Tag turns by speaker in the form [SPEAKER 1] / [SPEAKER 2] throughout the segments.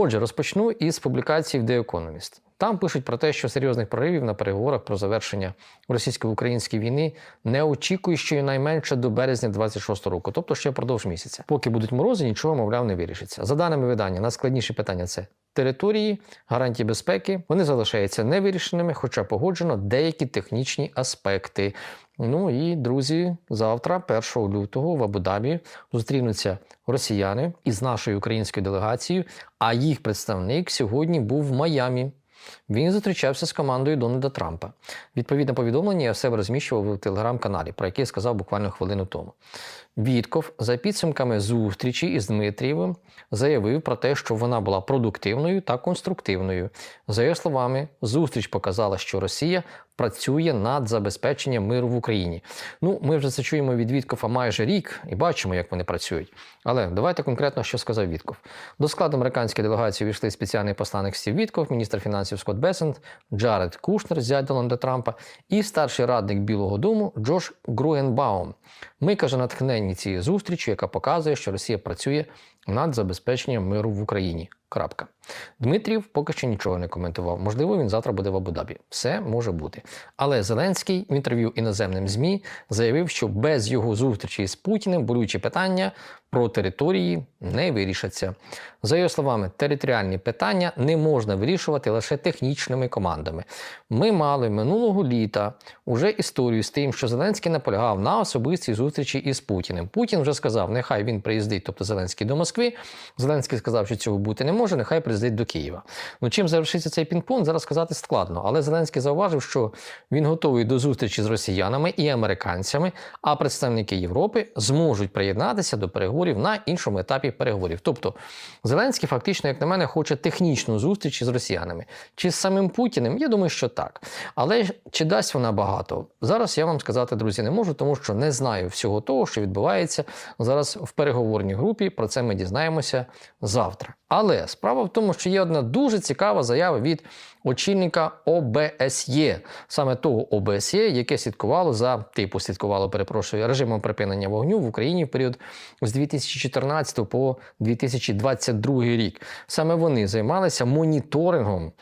[SPEAKER 1] Отже, розпочну із публікації в The Economist. Там пишуть про те, що серйозних проривів на переговорах про завершення російсько-української війни не очікує щонайменше до березня 26 року, тобто ще впродовж місяця. Поки будуть морози, нічого, мовляв, не вирішиться. За даними видання, найскладніші питання це території, гарантії безпеки. Вони залишаються невирішеними, хоча погоджено деякі технічні аспекти. Ну і друзі, завтра, 1 лютого, в Абу-Дабі зустрінуться росіяни із нашою українською делегацією. А їх представник сьогодні був в Майамі. Він зустрічався з командою Дональда Трампа. Відповідне повідомлення я себе розміщував у телеграм-каналі, про яке я сказав буквально хвилину тому. Вітков, за підсумками зустрічі із Дмитрієвим, заявив про те, що вона була продуктивною та конструктивною. За його словами, зустріч показала, що Росія працює над забезпеченням миру в Україні. Ну, ми вже це чуємо від Віткова майже рік і бачимо, як вони працюють. Але давайте конкретно, що сказав Вітков. До складу американської делегації увійшли спеціальний посланник Стів Вітков, міністр фінансів Скотт Бесент, Джаред Кушнер, зять Дональда Трампа, і старший радник Білого Дому Джош Груенбаум. Ми каже, натхненні цією зустрічі, яка показує, що Росія працює над забезпеченням миру в Україні. Крапка. Дмитрів поки що нічого не коментував. Можливо, він завтра буде в Абу-Дабі. Все може бути. Але Зеленський в інтерв'ю іноземним ЗМІ заявив, що без його зустрічі з Путіним болючі питання про території не вирішаться. За його словами, територіальні питання не можна вирішувати лише технічними командами. Ми мали минулого літа уже історію з тим, що Зеленський наполягав на особистій зустрічі із Путіним. Путін вже сказав, нехай він приїздить, тобто Зеленський до Москви. Зеленський сказав, що цього бути не може, нехай приїздить до Києва. Ну чим завершиться цей пінг-понг, зараз сказати складно. Але Зеленський зауважив, що він готовий до зустрічі з росіянами і американцями, а представники Європи зможуть приєднатися до переговорів на іншому етапі переговорів. Тобто Зеленський фактично, як на мене, хоче технічну зустріч з росіянами. Чи з самим Путіним? Я думаю, що так. Але чи дасть вона багато? Зараз я вам сказати, друзі, не можу, тому що не знаю всього того, що відбувається зараз в переговорній групі. Про це ми дізнаємося завтра. Але справа в тому, що є одна дуже цікава заява від очільника ОБСЄ, саме того ОБСЄ, яке слідкувало за типу слідкувало, перепрошую, режимом припинення вогню в Україні в період з 2014 по 2022 рік. Саме вони займалися моніторингом.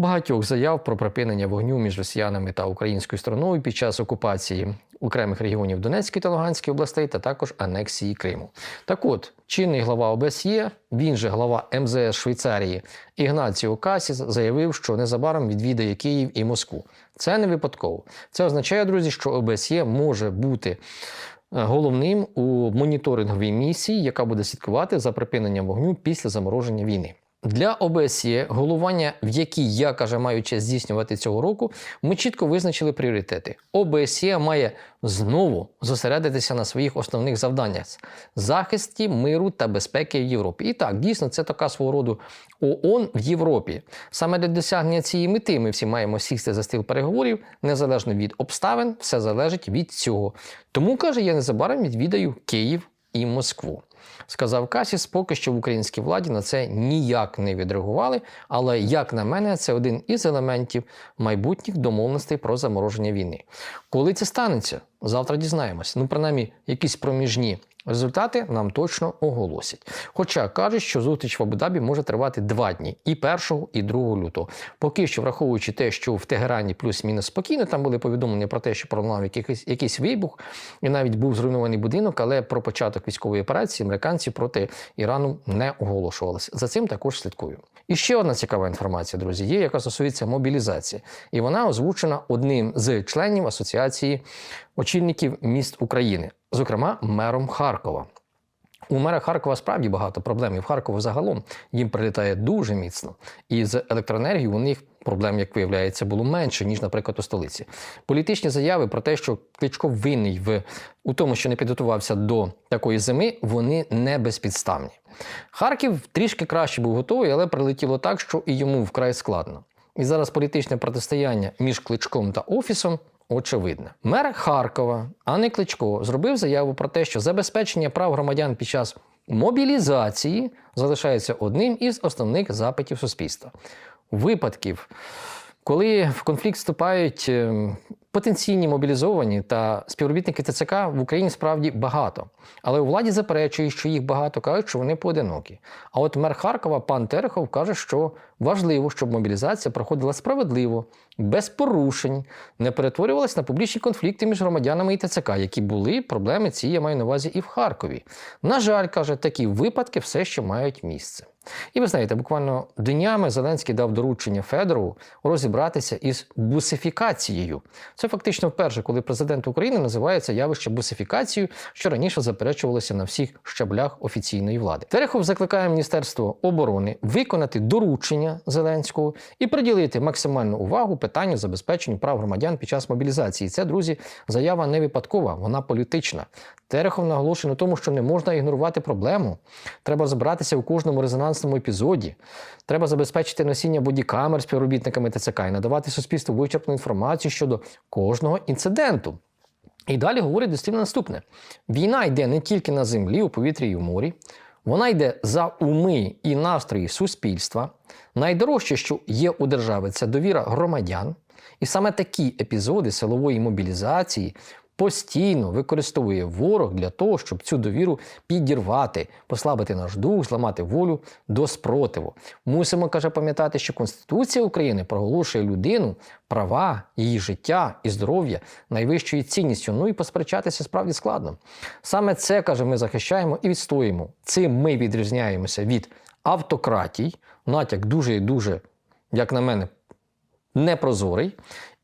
[SPEAKER 1] Багатьох заяв про припинення вогню між росіянами та українською стороною під час окупації окремих регіонів Донецької та Луганської областей, та також анексії Криму. Так от, чинний глава ОБСЄ, він же глава МЗС Швейцарії Ігнаціо Касіс заявив, що незабаром відвідає Київ і Москву. Це не випадково. Це означає, друзі, що ОБСЄ може бути. Головним у моніторинговій місії, яка буде слідкувати за припиненням вогню після замороження війни. Для ОБСЄ, головування, в якій я каже, маю честь здійснювати цього року, ми чітко визначили пріоритети. ОБСЄ має знову зосередитися на своїх основних завданнях захисті миру та безпеки в Європі. І так, дійсно, це така свого роду ООН в Європі. Саме для досягнення цієї мети ми всі маємо сісти за стіл переговорів, незалежно від обставин, все залежить від цього. Тому каже, я незабаром відвідаю Київ і Москву. Сказав Касіс, поки що в українській владі на це ніяк не відреагували. Але, як на мене, це один із елементів майбутніх домовленостей про замороження війни. Коли це станеться, завтра дізнаємось. Ну, принаймні, якісь проміжні результати нам точно оголосять. Хоча кажуть, що зустріч в Абу-Дабі може тривати два дні і 1, і 2 лютого. Поки що, враховуючи те, що в Тегерані плюс-мінус спокійно, там були повідомлення про те, що пролунав якийсь, якийсь вибух, і навіть був зруйнований будинок, але про початок військової операції американці проти Ірану не оголошувалися. За цим також слідкую. І ще одна цікава інформація, друзі, є, яка стосується мобілізації, і вона озвучена одним з членів асоціації очільників міст України, зокрема мером Харкова. У мера Харкова справді багато проблем. І в Харкові загалом їм прилітає дуже міцно. І з електроенергією у них проблем, як виявляється, було менше, ніж, наприклад, у столиці. Політичні заяви про те, що Кличко винний в у тому, що не підготувався до такої зими, вони не безпідставні. Харків трішки краще був готовий, але прилетіло так, що і йому вкрай складно. І зараз політичне протистояння між Кличком та Офісом очевидне. Мер Харкова, Анни Кличко, зробив заяву про те, що забезпечення прав громадян під час мобілізації залишається одним із основних запитів суспільства. Випадків, коли в конфлікт вступають ем, Потенційні мобілізовані та співробітники ТЦК в Україні справді багато, але у владі заперечують, що їх багато кажуть, що вони поодинокі. А от мер Харкова пан Терехов каже, що важливо, щоб мобілізація проходила справедливо, без порушень, не перетворювалася на публічні конфлікти між громадянами і ТЦК, які були проблеми ці я маю на увазі і в Харкові. На жаль, каже, такі випадки все ще мають місце. І ви знаєте, буквально днями Зеленський дав доручення Федорову розібратися із бусифікацією. Це фактично вперше, коли президент України називає це явище бусифікацією, що раніше заперечувалося на всіх щаблях офіційної влади. Терехов закликає Міністерство оборони виконати доручення Зеленського і приділити максимальну увагу питанню забезпечення прав громадян під час мобілізації. Це, друзі, заява не випадкова, вона політична. Терехов наголошує на тому, що не можна ігнорувати проблему. Треба розбиратися у кожному резонансному епізоді. Треба забезпечити носіння бодікамер співробітниками ТЦК і надавати суспільству вичерпну інформацію щодо кожного інциденту. І далі говорить дослівно наступне: війна йде не тільки на землі, у повітрі і в морі, вона йде за уми і настрої суспільства. Найдорожче, що є у держави, це довіра громадян. І саме такі епізоди силової мобілізації постійно використовує ворог для того, щоб цю довіру підірвати, послабити наш дух, зламати волю до спротиву. Мусимо, каже, пам'ятати, що Конституція України проголошує людину права, її життя і здоров'я найвищою цінністю. Ну і посперечатися справді складно. Саме це каже, ми захищаємо і відстоїмо. Цим ми відрізняємося від автократій. Натяк дуже і дуже, як на мене, непрозорий.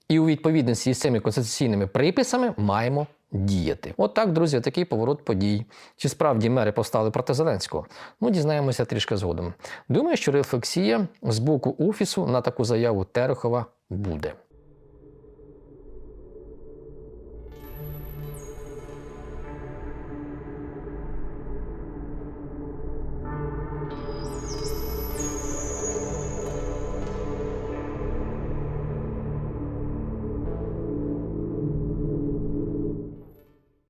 [SPEAKER 1] І у відповідності з цими конституційними приписами маємо діяти. От так, друзі, такий поворот подій. Чи справді мери повстали проти Зеленського? Ну, дізнаємося трішки згодом. Думаю, що рефлексія з боку офісу на таку заяву Терехова буде.